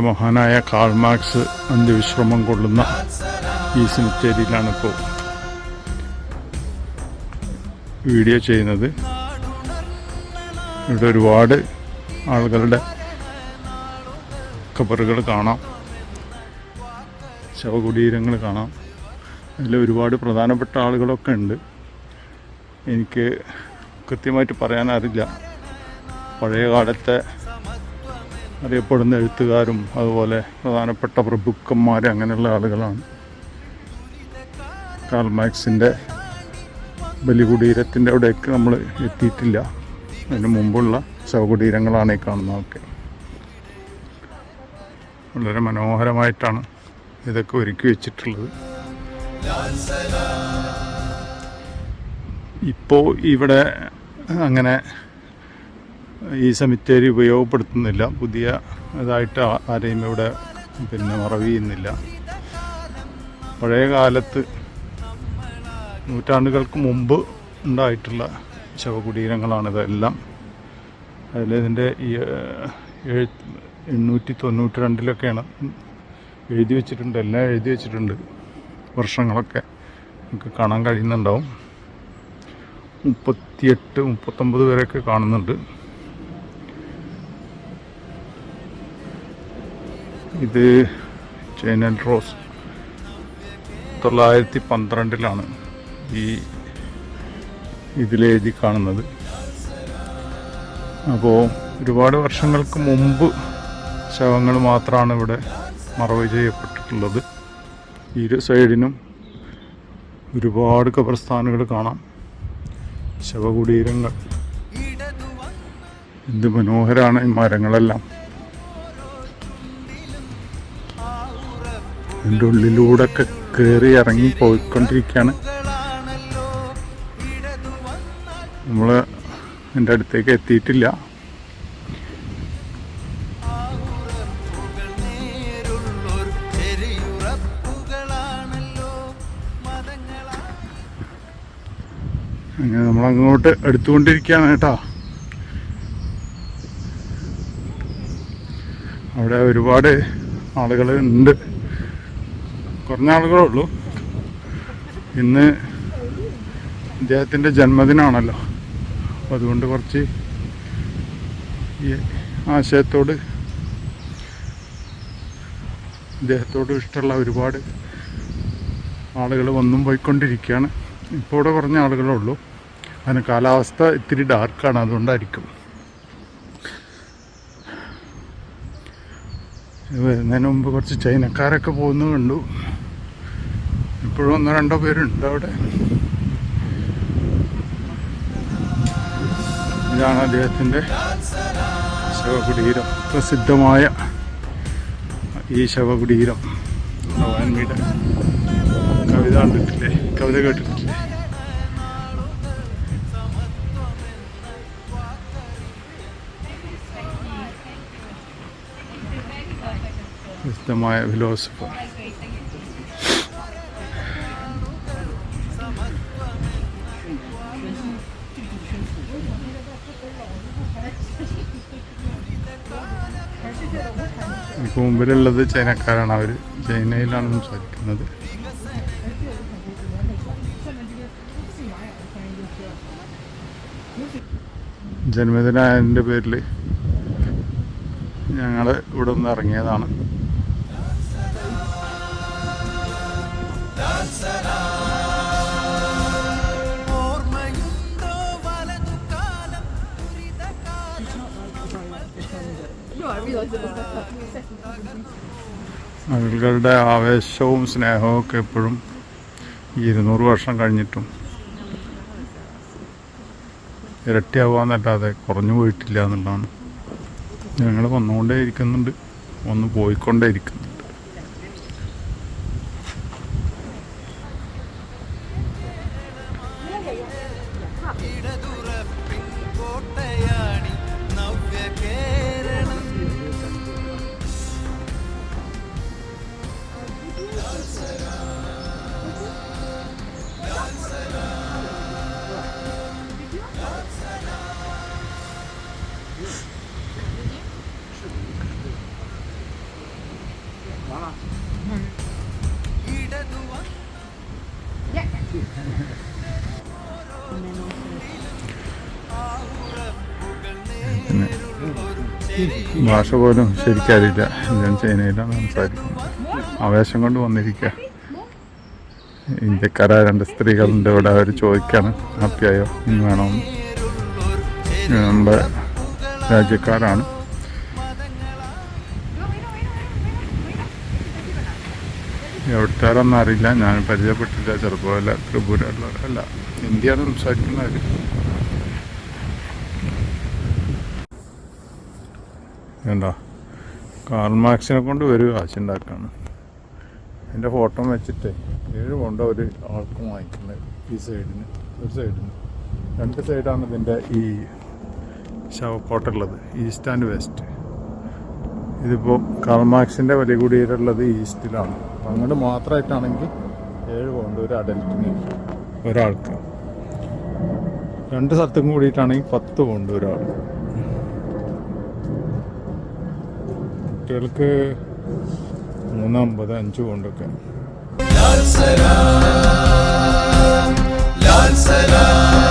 നമ്മുടെ മഹാനായ കാൾമാക്സ് അന്ത്യവിശ്രമം കൊള്ളുന്ന ഈ സിമിറ്റേരിയിലാണ് ഇപ്പോൾ വീഡിയോ ചെയ്യുന്നത്. ഇവിടെ ഒരുപാട് ആളുകളുടെ കബറുകൾ കാണാം. ശവകുടീരങ്ങൾ കാണാം. അതിൽ ഒരുപാട് പ്രധാനപ്പെട്ട ആളുകളൊക്കെ ഉണ്ട്. എനിക്ക് കൃത്യമായിട്ട് പറയാനറിയില്ല പഴയ കാലത്തെ അറിയപ്പെടുന്ന എഴുത്തുകാരും അതുപോലെ പ്രധാനപ്പെട്ട പ്രഭുക്കന്മാർ അങ്ങനെയുള്ള ആളുകളാണ്. കാൽമാക്സിന്റെ ബലികുടീരത്തിന്റെ അവിടേക്ക് നമ്മൾ എത്തിയിട്ടില്ല. അതിന് മുമ്പുള്ള ശവകുടീരങ്ങളാണ് ഈ കാണുന്നതൊക്കെ. വളരെ മനോഹരമായിട്ടാണ് ഇതൊക്കെ ഒരുക്കി വെച്ചിട്ടുള്ളത്. ഇപ്പോൾ ഇവിടെ അങ്ങനെ ഈ സെമിത്തേരി ഉപയോഗപ്പെടുത്തുന്നില്ല. പുതിയ ഇതായിട്ട് ആരെയും ഇവിടെ പിന്നെ മറവ് ചെയ്യുന്നില്ല പഴയ കാലത്ത് നൂറ്റാണ്ടുകൾക്ക് മുമ്പ് ഉണ്ടായിട്ടുള്ള ശവകുടീരങ്ങളാണിതെല്ലാം എഴു എഴുത്ത് എണ്ണൂറ്റി തൊണ്ണൂറ്റി രണ്ടിലൊക്കെയാണ് എഴുതി വെച്ചിട്ടുണ്ട്. എല്ലാം എഴുതി വെച്ചിട്ടുണ്ട്. വർഷങ്ങളൊക്കെ നമുക്ക് കാണാൻ കഴിയുന്നുണ്ടാവും. മുപ്പത്തിയെട്ട് മുപ്പത്തൊമ്പത് വരെയൊക്കെ കാണുന്നുണ്ട്. ഇത് ചൈനൽ റോസ്. തൊള്ളായിരത്തി പന്ത്രണ്ടിലാണ് ഈ ഇതിലെഴുതി കാണുന്നത്. അപ്പോൾ ഒരുപാട് വർഷങ്ങൾക്ക് മുമ്പ് ശവങ്ങൾ മാത്രമാണ് ഇവിടെ മറവ് ചെയ്യപ്പെട്ടിട്ടുള്ളത്. ഇരു സൈഡിനും ഒരുപാട് ഖബർസ്ഥാനുകൾ കാണാം. ശവകുടീരങ്ങൾ. എന്ത് മനോഹരമാണ് ഈ മരങ്ങളെല്ലാം. അതിന്റെ ഉള്ളിലൂടെ ഒക്കെ കയറി ഇറങ്ങി പോയിക്കൊണ്ടിരിക്കുകയാണ്. നമ്മൾ എന്റെ അടുത്തേക്ക് എത്തിയിട്ടില്ല. അങ്ങനെ നമ്മൾ അങ്ങോട്ട് എടുത്തുകൊണ്ടിരിക്കുകയാണ് കേട്ടോ. അവിടെ ഒരുപാട് ആളുകൾ ഉണ്ട്. കുറഞ്ഞ ആളുകളേ ഉള്ളൂ. ഇന്ന് അദ്ദേഹത്തിന്റെ ജന്മദിനമാണല്ലോ അതുകൊണ്ട് കുറച്ച് ഈ ആശയത്തോട് അദ്ദേഹത്തോട് ഇഷ്ടമുള്ള ഒരുപാട് ആളുകൾ വന്നും പോയിക്കൊണ്ടിരിക്കുകയാണ്. ഇപ്പോൾ ഇവിടെ കുറഞ്ഞ ആളുകളേ ഉള്ളൂ. അതിന് കാലാവസ്ഥ ഇത്തിരി ഡാർക്കാണ് അതുകൊണ്ടായിരിക്കും ഇത് വരുന്നതിന് മുമ്പ് കുറച്ച് ചൈനക്കാരൊക്കെ പോകുന്നത് കണ്ടു. ഇപ്പോഴും ഒന്നോ രണ്ടോ പേരുണ്ട് അവിടെ. ഇതാണ് അദ്ദേഹത്തിന്റെ ശവകുടീരം. പ്രസിദ്ധമായ ഈ ശവകുടീരം. ഭഗവാൻ വീട്. കവിത കണ്ടിട്ടില്ലേ? കവിത കേട്ടിട്ടില്ലേ? പ്രസിദ്ധമായ ഫിലോസഫർ. എനിക്ക് മുമ്പിലുള്ളത് ചൈനക്കാരാണ് അവർ ചൈനയിലാണ് സംസാരിക്കുന്നത് ജന്മദിനായതിന്റെ പേരിൽ ഞങ്ങൾ ഇവിടെ നിന്ന് ഇറങ്ങിയതാണ്. ആളുകളുടെ ആവേശവും സ്നേഹവും ഒക്കെ എപ്പോഴും ഇരുന്നൂറ് വർഷം കഴിഞ്ഞിട്ടും ഇരട്ടിയാവാന്നല്ലാതെ കുറഞ്ഞു പോയിട്ടില്ല എന്നുള്ളതാണ്. ഞങ്ങൾ വന്നുകൊണ്ടേ ഇരിക്കുന്നുണ്ട്. ഒന്ന് പോയിക്കൊണ്ടേ ഇരിക്കുന്നുണ്ട്. ഇടതുറപ്പിൻ ഭാഷ പോലും ശരിക്കറിയില്ല ഞാൻ ചൈനയിലാണ് സംസാരിക്കുന്നത് ആവേശം കൊണ്ട് വന്നിരിക്കുക ഇന്ത്യക്കാരായ രണ്ട് സ്ത്രീകളുണ്ട്. ഇവിടെ അവർ ചോദിക്കാണ് ഹാപ്പിയായോ ഇന്ന് വേണമെന്ന് നമ്മുടെ രാജ്യക്കാരാണ്. എവിടുത്താരൊന്നും അറിയില്ല. ഞാൻ പരിചയപ്പെട്ടില്ല ചെറുപ്പമല്ല ത്രിപുരയുള്ളവരല്ല ഹിന്ദിയാണ് സംസാരിക്കുന്നവർ വേണ്ട കാർമാക്സിനെ കൊണ്ട് ഒരു കാശുണ്ടാക്കാണ് എന്റെ ഫോട്ടോ വെച്ചിട്ട് ഏഴ് കൊണ്ട് ഒരു ആൾക്കും വാങ്ങിക്കുന്നത് ഈ സൈഡിന് ഒരു സൈഡിന്. രണ്ട് സൈഡാണ് ഇതിന്റെ ഈ ശവക്കോട്ടുള്ളത് ഈസ്റ്റ് ആൻഡ് വെസ്റ്റ്. ഇതിപ്പോൾ കർമാക്സിന്റെ വലിയ കുടിയിലുള്ളത് ഈസ്റ്റിലാണ്. അങ്ങോട്ട് മാത്രമായിട്ടാണെങ്കിൽ ഏഴ് പൗണ്ട് ഒരു അഡൽറ്റിന് ഒരാൾക്ക്. രണ്ട് സ്ഥലത്തും കൂടിയിട്ടാണെങ്കിൽ പത്ത് പൗണ്ട് ഒരാൾ. കുട്ടികൾക്ക് മൂന്നമ്പത് അഞ്ച് കൊണ്ടൊക്കെ ലാൽ സലാം ലാൽ സലാം.